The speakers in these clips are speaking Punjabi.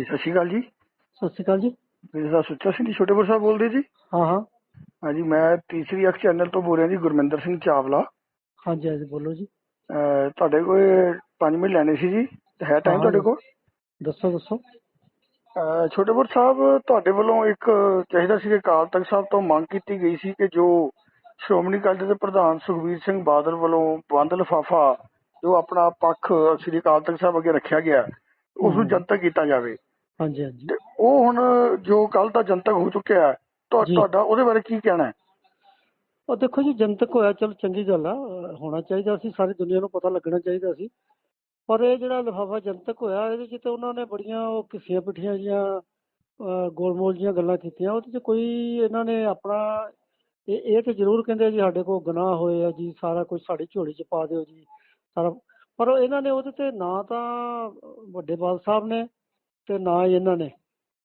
ਹਾਂਜੀ ਸਤਿ ਸ਼੍ਰੀ ਅਕਾਲ ਜੀ। ਸਤਿ ਸ਼੍ਰੀ ਅਕਾਲ ਜੀ। ਮੇਰੇ ਨਾਲ ਸੁੱਚਾ ਸਿੰਘ ਜੀ ਛੋਟੇਪੁਰ ਸਾਹਿਬ ਬੋਲਦੇ ਜੀ। ਹਾਂ ਹਾਂ। ਹਾਂਜੀ ਮੈਂ ਤੀਸਰੀ ਅੱਖ ਚੈਨਲ ਤੋਂ ਬੋਲ ਰਿਹਾ ਜੀ ਗੁਰਮਿੰਦਰ ਸਿੰਘ ਚਾਵਲਾ। ਹਾਂਜੀ ਹਾਂਜੀ ਬੋਲੋ ਜੀ। ਅਹ ਤੁਹਾਡੇ ਕੋਲ 5 ਮਿੰਟ ਲੈਣੇ ਸੀ ਜੀ। ਹੈ ਟਾਈਮ ਤੁਹਾਡੇ ਕੋਲ? ਦੱਸੋ ਦੱਸੋ। ਅਹ ਛੋਟੇਪੁਰ ਸਾਹਿਬ ਤੁਹਾਡੇ ਵੱਲੋਂ ਇੱਕ ਚਾਹੀਦਾ ਸੀ ਕਿ ਅਕਾਲ ਤਖਤ ਸਾਹਿਬ ਤੋਂ ਮੰਗ ਕੀਤੀ ਗਈ ਸੀ ਕਿ ਜੋ ਸ਼੍ਰੋਮਣੀ ਅਕਾਲੀ ਦਲ ਦੇ ਪ੍ਰਧਾਨ ਸੁਖਬੀਰ ਸਿੰਘ ਬਾਦਲ ਵੱਲੋਂ ਬੰਦ ਲਿਫਾਫਾ ਜੋ ਆਪਣਾ ਪੱਖ ਸ੍ਰੀ ਅਕਾਲ ਤਖਤ ਸਾਹਿਬ ਅੱਗੇ ਰੱਖਿਆ ਗਿਆ ਉਸ ਨੂੰ ਹਮ। ਜਨਤਕ ਕੀਤਾ ਜਾਵੇ। ਹਾਂਜੀ ਹਾਂਜੀ। ਤੇ ਉਹ ਹੁਣ ਜੋ ਕੱਲ ਦਾ ਜਨਤਕ ਹੋ ਚੁੱਕਿਆ ਹੈ ਤੁਹਾ- ਜੀ। ਤੁਹਾਡਾ ਉਹਦੇ ਬਾਰੇ ਕੀ ਕਹਿਣਾ ਹੈ? ਉਹ ਦੇਖੋ ਜੀ ਜਨਤਕ ਹੋਇਆ ਚਲ ਚੰਗੀ ਗੱਲ ਆ ਅਹ ਹੋਣਾ ਚਾਹੀਦਾ ਸੀ ਸਾਰੀ ਦੁਨੀਆ ਨੂੰ ਪਤਾ ਲੱਗਣਾ ਚਾਹੀਦਾ ਸੀ। ਪਰ ਇਹ ਜਿਹੜਾ ਲਿਫਾਫਾ ਜਨਤਕ ਹੋਇਆ ਇਹਦੇ 'ਚ ਤੇ ਉਹਨਾਂ ਨੇ ਬੜੀਆਂ ਉਹ ਕਿਸੀਆਂ ਪਿੱਠੀਆਂ ਜੀਆਂ ਗੋਲਮੋਲ ਜੀਆਂ ਗੱਲਾਂ ਕੀਤੀਆਂ ਉਹਦੇ 'ਚ ਕੋਈ ਇਹਨਾਂ ਨੇ ਆਪਣਾ ਇਹ ਇਹ ਤੇ ਜ਼ਰੂਰ ਕਹਿੰਦੇ ਜੀ ਸਾਡੇ ਕੋਲ ਗੁਨਾਹ ਹੋਏ ਆ ਜੀ ਸਾਰਾ ਕੁਝ ਸਾਡੀ ਝੋਲੀ 'ਚ ਪਾ ਦਿਓ ਜੀ ਸਾਰਾ। ਪਰ ਉਹ ਇਹਨਾਂ ਨੇ ਉਹਦੇ ਤੇ ਨਾ ਤਾਂ ਵੱਡੇ ਬਾਲ ਸਾਹਿਬ ਨੇ ਤੇ ਨਾ ਹੀ ਇਹਨਾਂ ਨੇ।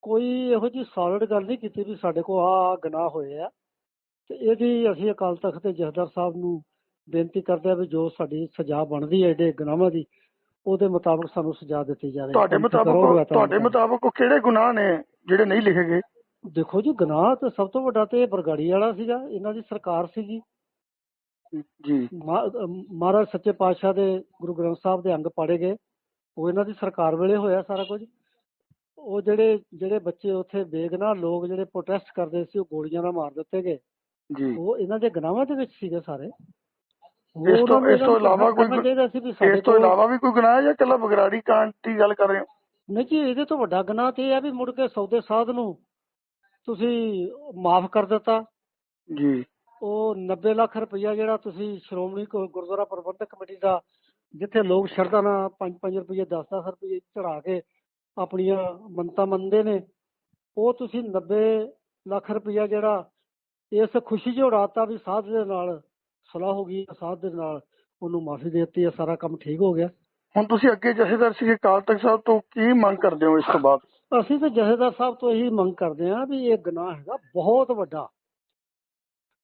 ਕੋਈ ਇਹੋ ਜਿਹੀ ਸੋਲਿਡ ਗੱਲ ਨਹੀਂ ਕੀਤੀ ਵੀ ਸਾਡੇ ਕੋਲ ਆ ਗੁਨਾਹ ਹੋਏ ਆ। ਤੇ ਇਹਦੀ ਅਸੀਂ ਅਕਾਲ ਤਖਤ ਦੇ ਜਥੇਦਾਰ ਸਾਹਿਬ ਨੂੰ ਬੇਨਤੀ ਕਰਦੇ ਆ ਵੀ ਜੋ ਸਾਡੀ ਸਜ਼ਾ ਬਣਦੀ ਹੈ ਇਹਦੇ ਗੁਨਾਹਾਂ ਦੀ ਉਹਦੇ ਮੁਤਾਬਕ ਸਾਨੂੰ ਸਜ਼ਾ ਦਿੱਤੀ ਜਾਵੇ। ਤੁਹਾਡੇ ਮੁਤਾਬਕ। ਤੁਹਾਡੇ ਮੁਤਾਬਕ ਕਿਹੜੇ ਗੁਨਾਹ ਨੇ ਜਿਹੜੇ ਨਹੀਂ ਲਿਖੇ ਗਏ? ਦੇਖੋ ਜੀ ਗੁਨਾਹ ਤੇ ਸਭ ਤੋਂ ਵੱਡਾ ਤੇ ਬਰਗਾੜੀ ਵਾਲਾ ਸੀਗਾ ਇਹਨਾਂ ਦੀ ਸਰਕਾਰ ਸੀਗੀ। ਜੀ। ਮਹਾਰਾਜ ਸੱਚੇ ਪਾਤਸ਼ਾਹ ਦੇ ਗੁਰੂ ਗ੍ਰੰਥ ਸਾਹਿਬ ਦੇ ਅੰਗ ਪਾੜੇ ਗਏ। ਉਹ ਇਹਨਾਂ ਦੀ ਸਰਕਾਰ ਵੇਲੇ ਹੋਇਆ ਸਾਰਾ ਕੁਝ। ਉਹ ਜਿਹੜੇ ਜਿਹੜੇ ਬੱਚੇ ਉੱਥੇ ਬੇਗਨਾਹ ਲੋਕ ਜਿਹੜੇ ਪ੍ਰੋਟੈਸਟ ਕਰਦੇ ਸੀ ਉਹ ਗੋਲੀਆਂ ਨਾਲ ਮਾਰ ਦਿੱਤੇ ਗਏ। ਜੀ। ਉਹ ਇਹਨਾਂ ਦੇ ਗੁਨਾਹਾਂ ਦੇ ਵਿੱਚ ਸੀਗੇ ਸਾਰੇ। ਇਸ ਤੋਂ ਇਸ ਤੋਂ ਇਲਾਵਾ ਕੋਈ ਇਸ ਤੋਂ ਕੋਲ- ਇਲਾਵਾ ਵੀ ਕੋਈ ਗੁਨਾਹ ਹੈ ਜਾਂ ਇਕੱਲਾ ਬਗਰਾੜੀ ਕਾਂਡ ਦੀ ਗੱਲ ਕਰ ਰਹੇ ਹੋ? ਨਹੀਂ ਜੀ ਇਹਦੇ ਤੋਂ ਵੱਡਾ ਗੁਨਾਹ ਤੇ ਇਹ ਆ ਵੀ ਮੁੜ ਕੇ ਸੌਦੇ ਸਾਧ ਨੂੰ ਤੁਸੀਂ ਮਾਫ ਕਰ ਦਿੱਤਾ। ਜੀ। ਉਹ 90 ਲੱਖ ਰੁਪਈਆ ਜਿਹੜਾ ਤੁਸੀਂ ਸ਼੍ਰੋਮਣੀ ਗੁਰਦੁਆਰਾ ਪ੍ਰਬੰਧਕ ਕਮੇਟੀ ਦਾ ਜਿੱਥੇ ਲੋਕ ਸ਼ਰਧਾ ਨਾਲ 5-5 ਰੁਪਏ 10-10 ਰੁਪਏ ਚੜਾ ਕੇ ਆਪਣੀਆਂ ਮੰਨਤਾਂ ਮੰਨਦੇ ਨੇ। ਉਹ ਤੁਸੀਂ 90 ਲੱਖ ਰੁਪਈਆ ਜਿਹੜਾ ਇਸ ਖੁਸ਼ੀ 'ਚ ਉਡਾਤਾ ਵੀ ਸਾਧ ਦੇ ਨਾਲ ਸੁਲਾਹ ਹੋ ਗਈ ਸਾਧ ਦੇ ਨਾਲ ਉਹਨੂੰ ਮਾਫੀ ਦੇ ਦਿੱਤੀ ਹੈ ਸਾਰਾ ਕੰਮ ਠੀਕ ਹੋ ਗਿਆ। ਹੁਣ ਤੁਸੀਂ ਅੱਗੇ ਜਥੇਦਾਰ ਸੀ ਅਕਾਲ ਤਖਤ ਸਾਹਿਬ ਤੋਂ ਕੀ ਮੰਗ ਕਰਦੇ ਹੋ ਇਸ ਤੋਂ ਬਾਅਦ? ਅਸੀਂ ਤਾਂ ਜਥੇਦਾਰ ਸਾਹਿਬ ਤੋਂ ਇਹੀ ਮੰਗ ਕਰਦੇ ਹਾਂ ਵੀ ਇਹ ਗੁਨਾਹ ਹੈਗਾ ਬਹੁਤ ਵੱਡਾ।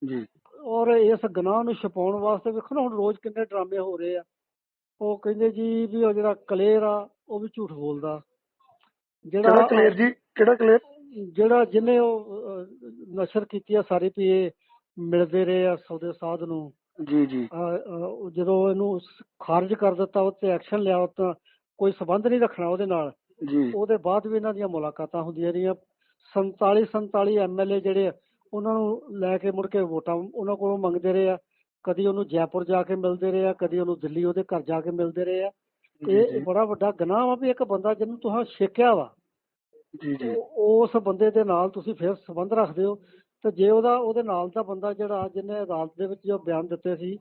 ਜੀ। ਔਰ ਇਸ ਗੁਨਾਹ ਨੂੰ ਛੁਪਾਉਣ ਵਾਸਤੇ ਵੇਖੋ ਨਾ ਹੁਣ ਰੋਜ਼ ਕਿੰਨੇ ਡਰਾਮੇ ਹੋ ਰਹੇ ਆ। ਉਹ ਕਹਿੰਦੇ ਜੀ ਵੀ ਉਹ ਜਿਹੜਾ ਕਲੇਰ ਆ ਉਹ ਵੀ ਝੂਠ ਬੋਲਦਾ। ਕਿਹੜਾ ਜਿਹੜਾ ਕਲੀਅਰ ਜੀ? ਕਿਹੜਾ ਕਲੀਅਰ ਜਿਹੜਾ ਜਿਹਨੇ ਉਹ ਨਸ਼ਰ ਕੀਤੀ ਆ ਸਾਰੀ ਵੀ ਇਹ ਮਿਲਦੇ ਰਹੇ ਆ ਸੌਦੇ ਸਾਧ ਨੂੰ। ਜੀ ਜੀ। ਜਦੋਂ ਇਹਨੂੰ ਖਾਰਜ ਕਰ ਦਿੱਤਾ ਉਹ ਤੇ ਐਕਸ਼ਨ ਲਿਆ ਉਹ ਤਾਂ ਕੋਈ ਸਬੰਧ ਨਹੀਂ ਰੱਖਣਾ ਉਹਦੇ ਨਾਲ। ਜੀ। ਉਹਦੇ ਬਾਅਦ ਵੀ ਇਹਨਾਂ ਦੀਆਂ ਮੁਲਾਕਾਤਾਂ ਹੁੰਦੀਆਂ ਰਹੀਆਂ। 47 47 ਐਮਐਲਏ ਜਿਹੜੇ ਉਹਨਾਂ ਨੂੰ ਲੈ ਕੇ ਮੁੜ ਕੇ ਵੋਟਾਂ ਉਹਨਾਂ ਕੋਲੋਂ ਮੰਗਦੇ ਰਹੇ ਆ। ਕਦੀ ਉਹਨੂੰ ਜੈਪੁਰ ਜਾ ਕੇ ਮਿਲਦੇ ਰਹੇ ਆ ਕਦੀ ਉਹਨੂੰ ਦਿੱਲੀ ਉਹਦੇ ਘਰ ਜਾ ਕੇ ਮਿਲਦੇ ਰਹੇ ਆ। ਇਹ ਬੜਾ ਵੱਡਾ ਗੁਨਾਹ ਵਾ ਵੀ ਇੱਕ ਬੰਦਾ ਜਿਹਨੂੰ ਤੁਸੀਂ ਛੇਕਿਆ ਵਾ ਜੀ ਜੀ। ਉਸ ਬੰਦੇ ਦੇ ਨਾਲ ਤੁਸੀਂ ਫਿਰ ਸੰਬੰਧ ਰੱਖਦੇ ਹੋ ਤੇ ਜੇ ਉਹਦਾ ਉਹਦੇ ਨਾਲ ਦਾ ਬੰਦਾ ਜਿਹੜਾ ਜਿਹਨੇ ਅਦਾਲਤ ਦੇ ਵਿੱਚ ਜੋ ਬਿਆਨ ਦਿੱਤੇ ਸੀ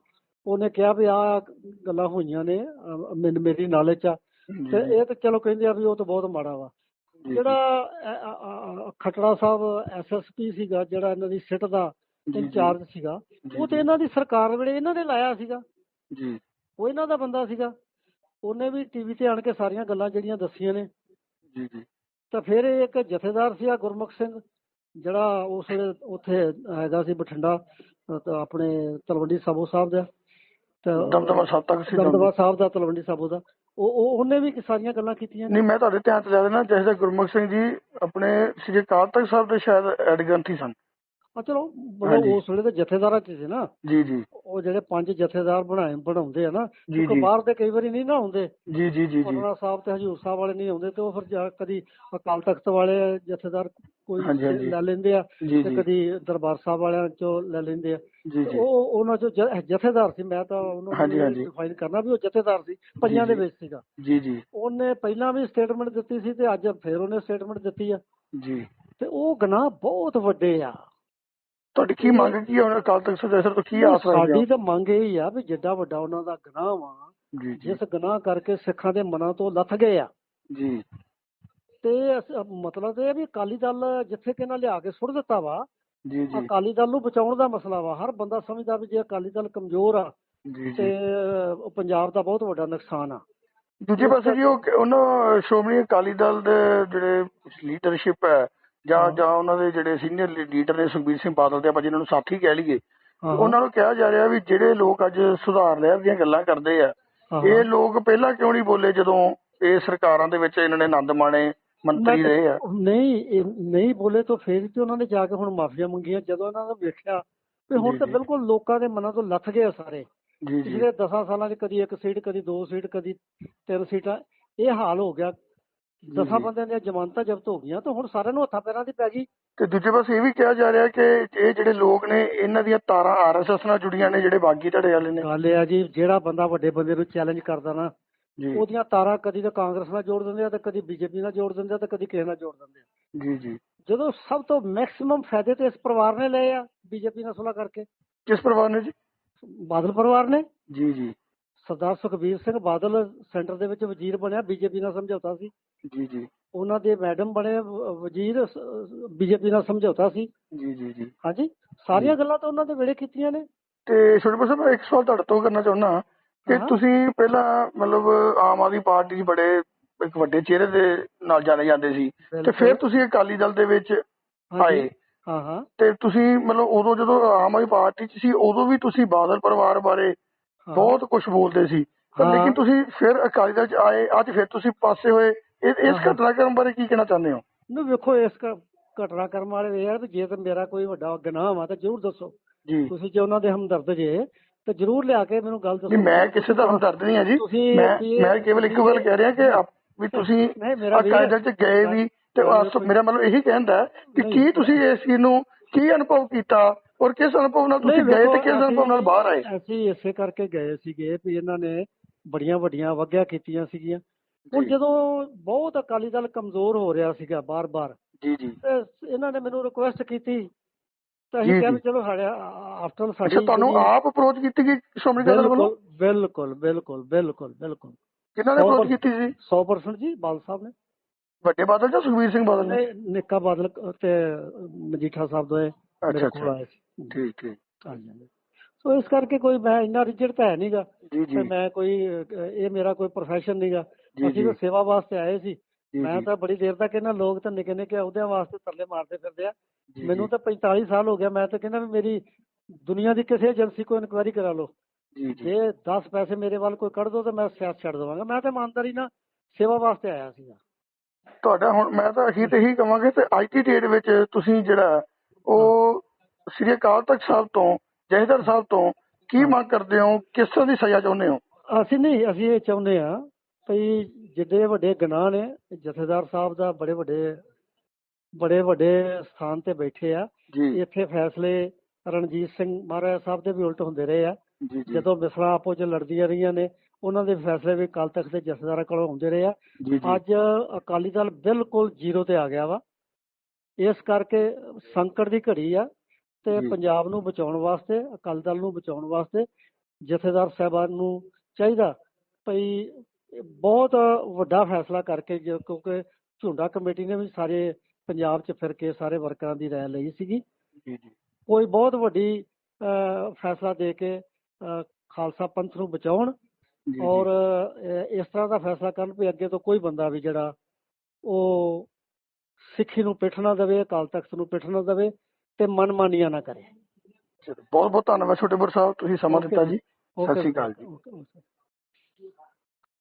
ਉਹਨੇ ਕਿਹਾ ਵੀ ਆਹ ਗੱਲਾਂ ਹੋਈਆਂ ਨੇ ਮੈਨ- ਮੇਰੀ ਨਾਲੇ ਆ ਤੇ ਇਹ ਤਾਂ ਚਲੋ ਕਹਿੰਦੇ ਆ ਵੀ ਉਹ ਤਾਂ ਬਹੁਤ ਮਾੜਾ ਵਾ। ਜਿਹੜਾ ਖਟੜਾ ਸਾਹਿਬ ਐਸਐਸਪੀ ਸੀਗਾ ਜਿਹੜਾ ਇਹਨਾਂ ਦੀ ਸਿੱਟ ਦਾ ਇੰਚਾਰਜ ਸੀਗਾ ਉਹ ਤੇ ਇਹਨਾਂ ਦੀ ਸਰਕਾਰ ਵੇਲੇ ਇਹਨਾਂ ਨੇ ਲਾਇਆ ਸੀਗਾ। ਜੀ। ਉਹ ਇਹਨਾਂ ਦਾ ਬੰਦਾ ਸੀਗਾ। ਉਹਨੇ ਵੀ ਟੀਵੀ ਤੇ ਆਣ ਕੇ ਸਾਰੀਆਂ ਗੱਲਾਂ ਜਿਹੜੀਆਂ ਦੱਸੀਆਂ ਨੇ। ਜੀ ਜੀ। ਤਾਂ ਫਿਰ ਇਹ ਇੱਕ ਜਥੇਦਾਰ ਸੀਗਾ ਗੁਰਮੁਖ ਸਿੰਘ ਜਿਹੜਾ ਉਸ ਵੇਲੇ ਉੱਥੇ ਹੈਗਾ ਸੀ ਬਠਿੰਡਾ ਆਪਣੇ ਤਲਵੰਡੀ ਸਾਬੋ ਸਾਹਿਬ ਦਾ। ਦਮਦਮਾ ਸਾਹਿਬ ਤੱਕ ਸੀ ਦਮਦਮਾ ਸਾਹਿਬ ਦਾ ਤਲਵੰਡੀ ਸਾਬੋ ਦਾ। ਉਹ ਉਹ- ਉਹਨੇ ਵੀ ਸਾਰੀਆਂ ਗੱਲਾਂ ਕੀਤੀਆਂ ਨਹੀਂ ਮੈਂ ਤੁਹਾਡੇ ਧਿਆਨ ਚ ਲਿਆ ਦੇਣਾ ਜੈਸੇ ਗੁਰਮੁਖ ਸਿੰਘ ਜੀ ਆਪਣੇ ਸ੍ਰੀ ਅਕਾਲ ਤਖਤ ਸਾਹਿਬ ਦੇ ਸ਼ਾਇਦ ਐਡ ਗ੍ਰੰਥੀ ਸਨ। ਆ ਚਲੋ ਹਾਂਜੀ। ਮਤਲਬ ਉਸ ਵੇਲੇ ਤੇ ਜਥੇਦਾਰਾਂ ਚ ਸੀ ਨਾ। ਜੀ ਜੀ। ਉਹ ਜਿਹੜੇ ਪੰਜ ਜਥੇਦਾਰ ਬਣਾਏ ਬਣਾਉਂਦੇ ਆ ਨਾ ਜੀ, ਕਿਉਂਕਿ ਜੀ। ਬਾਹਰ ਦੇ ਕਈ ਵਾਰੀ ਨਹੀਂ ਨਾ ਆਉਂਦੇ। ਜੀ ਜੀ ਜੀ ਜੀ। ਪਟਨਾ ਸਾਹਿਬ ਤੇ ਹਜੂਰ ਸਾਹਿਬ ਵਾਲੇ ਨਹੀਂ ਆਉਂਦੇ ਤੇ ਉਹ ਫਿਰ ਜਾ- ਕਦੀ ਅਕਾਲ ਤਖਤ ਵਾਲੇ ਜਥੇਦਾਰ ਕੋਈ ਹਾਂਜੀ, ਹਾਂਜੀ। ਲੈ ਲੈਂਦੇ ਆ ਜੀ ਤੇ ਜੀ। ਕਦੀ ਦਰਬਾਰ ਸਾਹਿਬ ਵਾਲਿਆਂ ਚੋਂ ਲੈ ਲੈਂਦੇ ਆ। ਜੀ ਤੇ ਜੀ। ਉਹ ਉਹਨਾਂ ਚੋਂ ਜ- ਜਥੇਦਾਰ ਸੀ ਮੈਂ ਤਾਂ ਉਹਨੂੰ ਹਾਂਜੀ, ਹਾਂਜੀ। ਡਿਫਾਈਨ ਕਰਨਾ ਵੀ ਉਹ ਜਥੇਦਾਰ ਸੀ ਪੰਜਾਂ ਦੇ ਜੀ। ਵਿੱਚ ਸੀਗਾ। ਜੀ ਜੀ। ਉਹਨੇ ਪਹਿਲਾਂ ਵੀ ਸਟੇਟਮੈਂਟ ਦਿੱਤੀ ਸੀ ਤੇ ਅੱਜ ਫਿਰ ਉਹਨੇ ਸਟੇਟਮੈਂਟ ਦਿੱਤੀ ਆ। ਜੀ। ਤੇ ਉਹ ਗੁਨਾਹ ਬਹੁਤ ਵੱਡੇ ਆ। ਤੁਹਾਡੀ ਕੀ ਮੰਗ ਕੀ ਹੈ ਹੁਣ ਅਕਾਲ ਤਖਤ ਸਾਹਿਬ ਤੋਂ ਕੀ ਆਸ ਸਾਡੀ ਰੱਖਦੇ ਤਾਂ ਮੰਗ ਇਹ ਹੀ ਆ ਵੀ ਜਿੱਡਾ ਵੱਡਾ ਉਹਨਾਂ ਦਾ ਗੁਨਾਹ ਵਾ ਜਿਸ ਗੁਨਾਹ ਕਰਕੇ ਸਿੱਖਾਂ ਦੇ ਮਨਾਂ ਤੋਂ ਲੱਥ ਗਏ ਆ। ਜੀ। ਤੇ ਮਤਲਬ ਇਹ ਵੀ ਅਕਾਲੀ ਦਲ ਜਿੱਥੇ ਕਿ ਇਹਨਾਂ ਲਿਆ ਕੇ ਸੁੱਟ ਦਿੱਤਾ ਵਾ ਜੀ ਜੀ। ਅਕਾਲੀ ਦਲ ਨੂੰ ਬਚਾਉਣ ਦਾ ਮਸਲਾ ਵਾ। ਹਰ ਬੰਦਾ ਸਮਝਦਾ ਵੀ ਜੇ ਅਕਾਲੀ ਦਲ ਕਮਜ਼ੋਰ ਆ ਤੇ ਪੰਜਾਬ ਦਾ ਬਹੁਤ ਵੱਡਾ ਨੁਕਸਾਨ ਆ। ਦੂਜੇ ਪਾਸੇ ਜੀ ਉਹ ਉਹਨਾਂ ਸ਼੍ਰੋਮਣੀ ਅਕਾਲੀ ਦਲ ਦੇ ਜਿਹੜੇ ਲੀਡਰਸ਼ਿਪ ਹੈ ਜਾਂ। ਜਾਂ ਉਹਨਾਂ ਦੇ ਜਿਹੜੇ ਸੀਨੀਅਰ ਲੀਡਰ ਨੇ ਸੁਖਬੀਰ ਸਿੰਘ ਬਾਦਲ ਦੇ ਆਪਾਂ ਜਿਨ੍ਹਾਂ ਨੂੰ ਸਾਥੀ ਕਹਿ ਲਈਏ ਉਹਨਾਂ ਨੂੰ ਕਿਹਾ ਜਾ ਰਿਹਾ ਵੀ ਜਿਹੜੇ ਲੋਕ ਅੱਜ ਸੁਧਾਰ ਲਹਿਰ ਦੀਆਂ ਗੱਲਾਂ ਕਰਦੇ ਆ ਇਹ ਲੋਕ ਪਹਿਲਾਂ ਕਿਉਂ ਨਹੀਂ ਬੋਲੇ ਜਦੋਂ ਇਹ ਸਰਕਾਰਾਂ ਦੇ ਵਿੱਚ ਇਹਨਾਂ ਨੇ ਆਨੰਦ ਮਾਣੇ ਮੰਤਰੀ ਰਹੇ ਆ? ਨਹੀਂ ਨਹੀਂ ਬੋਲੇ ਤਾਂ ਫੇਰ ਤੇ ਉਹਨਾਂ ਨੇ ਜਾ ਕੇ ਹੁਣ ਮਾਫੀਆਂ ਮੰਗੀਆਂ ਜਦੋਂ ਇਹਨਾਂ ਨੇ ਵੇਖਿਆ ਵੀ ਹੁਣ ਤਾਂ। ਬਿਲਕੁਲ ਲੋਕਾਂ ਦੇ ਮਨਾਂ ਤੋਂ ਲੱਥ ਗਏ ਸਾਰੇ। ਜੀ ਜੀ। ਪਿਛਲੇ 10 ਸਾਲਾਂ 'ਚ ਕਦੀ ਇੱਕ ਸੀਟ ਕਦੀ ਦੋ ਸੀਟ ਕਦੀ ਤਿੰਨ ਸੀਟਾਂ ਇਹ ਹਾਲ ਹੋ ਗਿਆ। ਦਸਾਂ। ਬੰਦਿਆਂ ਦੀਆਂ ਜ਼ਮਾਨਤਾਂ ਜ਼ਬਤ ਹੋ ਗਈਆਂ ਤਾਂ ਹੁਣ ਸਾਰਿਆਂ ਨੂੰ ਹੱਥਾਂ ਪੈਰਾਂ ਦੀ ਪੈ ਗਈ। ਤੇ ਦੂਜੇ ਪਾਸੇ ਇਹ ਵੀ ਕਿਹਾ ਜਾ ਰਿਹਾ ਕਿ ਇਹ ਜਿਹੜੇ ਲੋਕ ਨੇ ਇਹਨਾਂ ਦੀਆਂ ਤਾਰਾਂ ਆਰਐਸਐਸ ਨਾਲ ਜੁੜੀਆਂ ਨੇ ਜਿਹੜੇ ਬਾਗੀ ਧੜੇ ਵਾਲੇ ਨੇ। ਗੱਲ ਇਹ ਆ ਜੀ ਜਿਹੜਾ ਬੰਦਾ ਵੱਡੇ ਬੰਦੇ ਨੂੰ ਚੈਲੰਜ ਕਰਦਾ ਨਾ ਜੀ। ਉਹਦੀਆਂ ਤਾਰਾਂ ਕਦੀ ਤਾਂ ਕਾਂਗਰਸ ਨਾਲ ਜੋੜ ਦਿੰਦੇ ਆ ਤੇ ਕਦੀ ਬੀਜੇਪੀ ਨਾਲ ਜੋੜ ਦਿੰਦੇ ਆ ਤੇ ਕਦੀ ਕਿਸੇ ਨਾਲ ਜੋੜ ਦਿੰਦੇ ਆ। ਜੀ ਜੀ। ਜਦੋਂ ਸਭ ਤੋਂ ਮੈਕਸਿਮਮ ਫਾਇਦੇ ਤੇ ਇਸ ਪਰਿਵਾਰ ਨੇ ਲਏ ਆ ਬੀਜੇਪੀ ਨਾਲ ਸੁਲਾ ਕਰਕੇ। ਕਿਸ ਪਰਿਵਾਰ ਨੇ ਜੀ? ਬਾਦਲ ਪਰਿਵਾਰ ਨੇ। ਜੀ ਜੀ। ਸਰਦਾਰ ਸੁਖਬੀਰ ਸਿੰਘ ਬਾਦਲ ਸੈਂਟਰ ਦੇ ਵਿੱਚ ਵਜ਼ੀਰ ਬਣਿਆ ਬੀਜੇਪੀ ਨਾਲ ਸਮਝੌਤਾ ਸੀ। ਜੀ ਜੀ। ਉਹਨਾਂ ਦੇ ਮੈਡਮ ਬਣੇ ਵ- ਵਜ਼ੀਰ ਬੀਜੇਪੀ ਨਾਲ ਸਮਝੌਤਾ ਸੀ। ਜੀ ਜੀ ਜੀ। ਹਾਂਜੀ? ਸਾਰੀਆਂ ਗੱਲਾਂ ਤਾਂ ਉਹਨਾਂ ਦੇ ਵੇਲੇ ਕੀਤੀਆਂ ਨੇ। ਤੇ ਛੋਟੇ ਸਾਹਿਬ ਮੈਂ ਇੱਕ ਸਵਾਲ ਤੁਹਾਡੇ ਤੋਂ ਕਰਨਾ ਚਾਹੁੰਦਾ ਕਿ ਹਾਂ। ਤੁਸੀਂ ਪਹਿਲਾਂ ਮਤਲਬ ਆਮ ਆਦਮੀ ਪਾਰਟੀ 'ਚ ਬੜੇ ਇੱਕ ਵੱਡੇ ਚਿਹਰੇ ਦੇ ਨਾਲ ਜਾਣੇ ਜਾਂਦੇ ਸੀ। ਤੇ। ਫਿਰ ਤੁਸੀਂ ਅਕਾਲੀ ਦਲ ਦੇ ਵਿੱਚ ਹਾਂਜੀ। ਆਏ। ਹਾਂ ਹਾਂ। ਤੇ ਤੁਸੀਂ ਮਤਲਬ ਉਦੋਂ ਜਦੋਂ ਆਮ ਆਦਮੀ ਪਾਰਟੀ 'ਚ ਸੀ ਉਦੋਂ ਵੀ ਤੁਸੀਂ ਬਾਦਲ ਪਰਿਵਾਰ ਬਾਰੇ ਹਾਂ। ਬਹੁਤ ਕੁਝ ਬੋਲਦੇ ਸੀ। ਪਰ ਹਾਂ। ਲੇਕਿਨ ਤੁਸੀਂ ਫਿਰ ਅਕਾਲੀ ਦਲ 'ਚ ਆਏ ਅੱਜ ਫਿਰ ਤੁਸੀਂ ਪਾਸੇ ਹੋਏ। ਇਸ ਹਾਂ। ਘਟਨਾਕ੍ਰਮ ਬਾਰੇ ਕੀ ਕਹਿਣਾ ਚਾਹੁੰਦੇ ਹੋ? ਨੂੰ ਵੇਖੋ ਇਸ ਕ- ਘਟਨਾ ਕਰਮ ਵਾਲੇ ਇਹ ਆ ਵੀ ਜੇ ਤਾਂ ਮੇਰਾ ਕੋਈ ਵੱਡਾ ਗੁਨਾਹ ਵਾ ਤਾਂ ਜ਼ਰੂਰ ਦੱਸੋ। ਜੀ। ਤੁਸੀਂ ਜੇ ਉਹਨਾਂ ਦੇ ਹਮਦਰਦ ਜੇ ਤੇ ਜ਼ਰੂਰ ਲਿਆ ਕੇ ਮੈਨੂੰ ਗੱਲ ਦੱਸੋ। ਮੈਂ ਕਿਸੇ ਦਾ ਹਮਦਰਦ ਨਹੀਂ ਹਾਂ ਜੀ। ਤੁਸੀਂ ਮੈਂ ਕੇਵਲ ਇੱਕੋ ਗੱਲ ਕਹਿ ਰਿਹਾ ਕਿ ਵੀ ਤੁਸੀਂ ਦਲ 'ਚ ਗਏ ਵੀ ਤੇ ਮੇਰਾ ਮਤਲਬ ਇਹੀ ਕਹਿੰਦਾ ਕਿ। ਕੀ ਤੁਸੀਂ ਇਸ ਚੀਜ਼ ਨੂੰ ਕੀ ਅਨੁਭਵ ਕੀਤਾ ਔਰ ਕਿਸ ਅਨੁਭਵ ਨਾਲ ਤੁਸੀਂ ਗਏ ਤੇ ਕਿਸ ਅਨੁਭਵ ਨਾਲ ਬਾਹਰ ਆਏ? ਅਸੀਂ ਇਸੇ ਕਰਕੇ ਗਏ ਸੀਗੇ ਵੀ ਇਹਨਾਂ ਨੇ ਬੜੀਆਂ ਵੱਡੀਆਂ ਵਗਿਆ ਕੀਤੀਆਂ ਸੀਗੀਆਂ। ਹੁਣ। ਜਦੋਂ ਬਹੁਤ ਅਕਾਲੀ ਦਲ ਕਮਜ਼ੋਰ ਹੋ ਰਿਹਾ ਸੀਗਾ ਬਾਰ-ਬਾਰ ਜੀ ਜੀ। ਤੇ ਇਹਨਾਂ ਨੇ ਮੈਨੂੰ ਰਿਕੁਐਸਟ ਕੀਤੀ ਤਾਂ ਅਸੀਂ ਕਿਹਾ ਚਲੋ ਸਾਡੇ ਆਫਟਰ ਸਾਡੀ ਅੱਛਾ ਤੁਹਾਨੂੰ ਆਪ ਅਪਰੋਚ ਕੀਤੀ ਗਈ ਸ਼੍ਰੋਮਣੀ ਅਕਾਲੀ ਦਲ ਵੱਲੋਂ? ਬਿਲਕੁਲ ਬਿਲਕੁਲ ਬਿਲਕੁਲ ਬਿਲਕੁਲ ਕਿਹਨਾਂ ਨੇ ਅਪਰੋਚ ਪਰ- ਕੀਤੀ ਸੀ? 100% ਜੀ ਬਾਦਲ ਸਾਹਿਬ ਨੇ। ਵੱਡੇ ਬਾਦਲ ਜਾਂ ਸੁਖਬੀਰ ਸਿੰਘ ਬਾਦਲ ਨੇ? ਨਿੱਕਾ ਬਾਦਲ ਤੇ ਮਜੀਠਾ ਸਾਹਿਬ ਦੋਏ ਅੱਛਾ ਅੱਛਾ। ਠੀਕ ਠੀਕ। ਹਾਂਜੀ। ਸੋ ਇਸ ਕਰਕੇ ਕੋਈ ਮੈਂ ਇੰਨਾ ਰਿਜਟ ਤਾਂ ਹੈ ਨਹੀਂਗਾ ਤੇ ਮੈਂ ਕੋਈ ਇਹ ਮੇਰਾ ਕੋਈ ਪ੍ਰੋਫੈਸ਼ਨ ਨਹੀਂਗਾ ਅਸੀਂ। ਤਾਂ ਸੇਵਾ ਵਾਸਤੇ ਆਏ ਸੀ। ਮੈਂ ਤਾਂ ਬੜੀ ਦੇਰ ਤੱਕ ਇਹਨਾਂ ਲੋਕ ਤਾਂ ਨਿੱਕੇ ਨਿੱਕੇ ਅਹੁਦਿਆਂ ਵਾਸਤੇ ਤਰਲੇ ਮਾਰਦੇ ਫਿਰਦੇ ਆ। ਮੈਨੂੰ ਤਾਂ 45 ਸਾਲ ਹੋ ਗਿਆ ਮੈਂ ਤਾਂ ਕਹਿੰਦਾ ਵੀ ਮੇਰੀ ਦੁਨੀਆ ਦੀ ਕਿਸੇ ਏਜੰਸੀ ਕੋ ਇਨਕੁਆਇਰੀ ਕਰਾ ਲਓ। ਜੀ ਜੀ। ਜੇ 10 ਪੈਸੇ ਮੇਰੇ ਵੱਲ ਕੋਈ ਕੱਢ ਦੋ ਤਾਂ ਮੈਂ ਸਿਆਸਤ ਛੱਡ ਦੇਵਾਂਗਾ। ਮੈਂ ਤਾਂ ਇਮਾਨਦਾਰੀ ਨਾਲ ਸੇਵਾ ਵਾਸਤੇ ਆਇਆ ਸੀਗਾ। ਤੁਹਾਡਾ ਹੁਣ ਮੈਂ ਤਾਂ ਅਖੀਰ ਤੇ ਇਹੀ ਕਹਾਂਗੇ ਤੇ ਅੱਜ ਦੀ ਡੇਟ ਵਿੱਚ ਤੁਸੀਂ ਜਿਹੜਾ ਉਹ ਸ੍ਰੀ ਅਕਾਲ ਤਖਤ ਸਾਹਿਬ ਤੋਂ ਜਹੇਦਾਰ ਸਾਹਿਬ ਤੋਂ ਕੀ ਮੰਗ ਕਰਦੇ ਹੋ? ਕਿਸ ਤਰ੍ਹਾਂ ਦੀ ਸਜ਼ਾ ਚਾਹੁੰਦੇ ਹੋ? ਅਸੀਂ ਨਹੀਂ ਅਸੀਂ ਇਹ ਚਾਹੁੰਦੇ ਆ ਭਈ ਜਿੱਡੇ ਵੱਡੇ ਗੁਨਾਹ ਨੇ ਜਥੇਦਾਰ ਸਾਹਿਬ ਦਾ ਬੜੇ ਵੱਡੇ ਬੜੇ ਵੱਡੇ ਸਥਾਨ ਤੇ ਬੈਠੇ ਆ। ਇੱਥੇ ਫੈਸਲੇ ਰਣਜੀਤ ਸਿੰਘ ਮਹਾਰਾਜ ਸਾਹਿਬ ਦੇ ਵੀ ਉਲਟ ਹੁੰਦੇ ਰਹੇ ਆ। ਜਦੋਂ ਮਿਸਲਾਂ ਆਪੋ ਚ ਲੜਦੀਆਂ ਰਹੀਆਂ ਨੇ ਉਹਨਾਂ ਦੇ ਫੈਸਲੇ ਵੀ ਕੱਲ ਤੱਕ ਦੇ ਜਥੇਦਾਰਾਂ ਕੋਲੋਂ ਹੁੰਦੇ ਰਹੇ ਆ। ਅੱਜ ਅਕਾਲੀ ਦਲ ਬਿਲਕੁਲ ਜ਼ੀਰੋ ਤੇ ਆ ਗਿਆ ਵਾ। ਇਸ ਕਰਕੇ ਸੰਕਟ ਦੀ ਘੜੀ ਆ ਤੇ। ਪੰਜਾਬ ਨੂੰ ਬਚਾਉਣ ਵਾਸਤੇ ਅਕਾਲੀ ਦਲ ਨੂੰ ਬਚਾਉਣ ਵਾਸਤੇ ਜਥੇਦਾਰ ਸਾਹਿਬਾਨ ਨੂੰ ਚਾਹੀਦਾ ਭਈ ਇਹ ਬਹੁਤ ਵੱਡਾ ਫੈਸਲਾ ਕਰਕੇ ਜੋ- ਕਿਉਂਕਿ ਝੁੰਡਾ ਕਮੇਟੀ ਨੇ ਵੀ ਸਾਰੇ ਪੰਜਾਬ 'ਚ ਫਿਰ ਕੇ ਸਾਰੇ ਵਰਕਰਾਂ ਦੀ ਰਾਏ ਲਈ ਸੀਗੀ। ਜੀ ਜੀ। ਕੋਈ ਬਹੁਤ ਵੱਡੀ ਫੈਸਲਾ ਦੇ ਕੇ ਖਾਲਸਾ ਪੰਥ ਨੂੰ ਬਚਾਉਣ। ਔਰ ਇਸ ਤਰ੍ਹਾਂ ਦਾ ਫੈਸਲਾ ਕਰਨ ਵੀ ਅੱਗੇ ਤੋਂ ਕੋਈ ਬੰਦਾ ਵੀ ਜਿਹੜਾ ਉਹ ਸਿੱਖੀ ਨੂੰ ਪਿੱਠ ਨਾ ਦੇਵੇ ਅਕਾਲ ਤਖਤ ਨੂੰ ਪਿੱਠ ਨਾ ਦੇਵੇ ਤੇ ਮਨਮਾਨੀਆਂ ਨਾ ਕਰੇ। ਬਹੁਤ ਬਹੁਤ ਧੰਨਵਾਦ ਛੋਟੇਪੁਰ ਸਾਹਿਬ ਤੁਸੀਂ ਸਮਾਂ ਦਿੱਤਾ ਜੀ। ਸਤਿ ਸ਼੍ਰੀ ਅਕਾਲ ਜੀ।